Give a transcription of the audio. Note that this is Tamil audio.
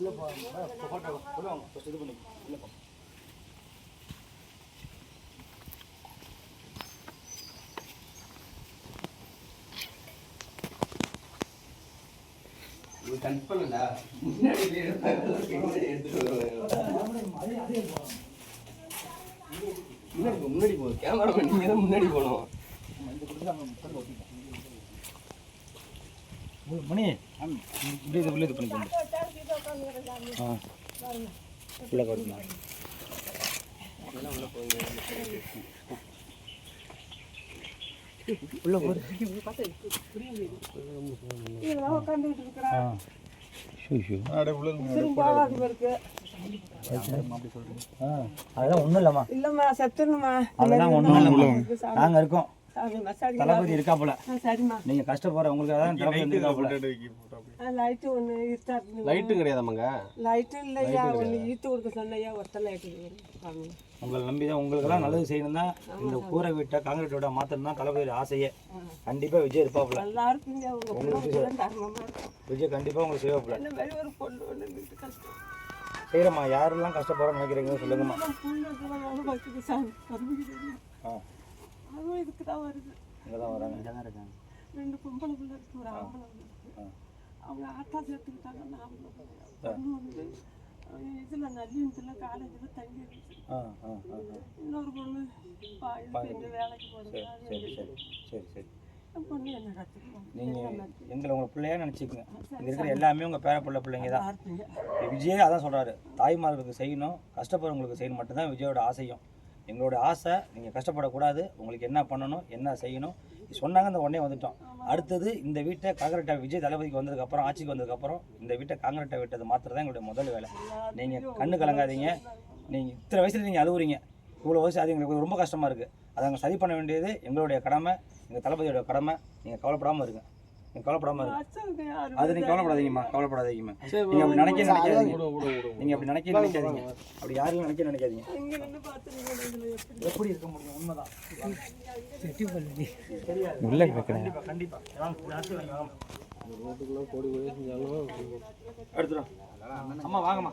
உள்ள போ போட்டோ வாங்க இது பண்ணி உள்ள இது கன்ஃபார்ம் முன்னாடி முன்னாடி போ முன்னாடி போ கேமராமேன் நீங்க தான் முன்னாடி போகணும் மணி இது உள்ள இது பண்ணிக்கோங்க ஆ. உள்ள உள்ள போடு இருக்கிறேன் அதெல்லாம் ஒன்றும் இல்லைம்மா. இல்லம்மா செத்துணுமா அதெல்லாம் இல்லைம்மா. நாங்கள் இருக்கோம். தளபதி இருக்காப்புல ஆ, சரிம்மா நீங்கள் கஷ்டப்படுற உங்களுக்கு அதான் தளபதி வந்து இருக்காப்புல லைட்டு ஒன்று இருட்டா லைட்டு கிடையாதாமாங்க லைட்டு இல்லையா ஒன்று ஈத்து கொடுக்க சொன்னையா ஒத்த பாருங்க உங்களை நம்பி தான் உங்களுக்கெல்லாம் நல்லது செய்யணும் தான் இந்த கூரை வீட்டை காங்கிரீட் வீட்டை மாற்றணும் தான் தளபதி ஆசையே கண்டிப்பாக விஜய் இருப்பாப்புல நல்லா இருக்குங்க உங்க பிள்ளை தர்மமா இருக்கும் விஜய் கண்டிப்பாக உங்களுக்கு செய்வாப்புல என்ன மாதிரி ஒரு பொண்ணு ஒன்று இருக்கு கஷ்டம் செய்கிறம்மா யாரெல்லாம் கஷ்டப்படுறோம்னு நினைக்கிறீங்க சொல்லுங்கம்மா ஆ அதுவும் இதுக்கு தான் வருது. இங்கே தான் வராங்க. இங்கே தான் இருக்காங்க. ரெண்டு பொம்பளை பிள்ளை இருக்கு ஒரு ஆம்பளை பிள்ளை இருக்கு. அவங்க ஆத்தா சேர்த்துக்கிட்டாங்க நான் ஆம்பளை பிள்ளை. பொண்ணு வந்து இதுல நல்லியத்துல காலேஜில் தங்கி இருந்துச்சு. ஆ ஆ ஆ ஆ. இன்னொரு பொண்ணு செஞ்சு வேலைக்கு அது சரி சரி சரி சரி நீங்கள் எங்களை உங்கள் பிள்ளையா நினச்சிக்கங்க. இருக்கிற எல்லாமே உங்கள் பேர பிள்ளை பிள்ளைங்க தான். விஜய் அதான் சொல்கிறாரு தாய்மார்களுக்கு செய்யணும் கஷ்டப்படுறவங்களுக்கு செய்யணும் மட்டும்தான் விஜயோட ஆசையும். எங்களோட ஆசை நீங்கள் கஷ்டப்படக்கூடாது. உங்களுக்கு என்ன பண்ணணும் என்ன செய்யணும்? சொன்னாங்க இந்த உடனே வந்துட்டோம். அடுத்தது இந்த வீட்டை காங்கிரட்டா விஜய் தளபதிக்கு வந்ததுக்கப்புறம் ஆட்சிக்கு வந்ததுக்கப்புறம் இந்த வீட்டை காங்கிரட்டா வீட்டை மாத்திரம் தான் எங்களுடைய முதல் வேலை. நீங்கள் கண்ணு கலங்காதீங்க. நீங்கள் இத்தனை வயசில் நீங்கள் அழுவுறீங்க. இவ்வளோ வயசு அது எங்களுக்கு ரொம்ப கஷ்டமாக இருக்குது அதை அங்கே சரி பண்ண வேண்டியது எங்களுடைய கடமை எங்கள் தளபதியோட கடமை. நீங்கள் கவலைப்படாமல் இருங்க. யாரு அது நீங்கள் கவலைப்படாதீங்கம்மா கவலைப்படாதீங்கம்மா. நீங்கள் அப்படி நினைக்க நினைக்காதீங்க. நீங்கள் அப்படி நினைக்க நினைக்காதீங்க. அப்படி யாரும் நினைக்க நினைக்காதீங்க. எப்படி? இருக்க முடியும்? உண்மைதான். உள்ள கண்டிப்பா கண்டிப்பா. அம்மா வாங்கம்மா.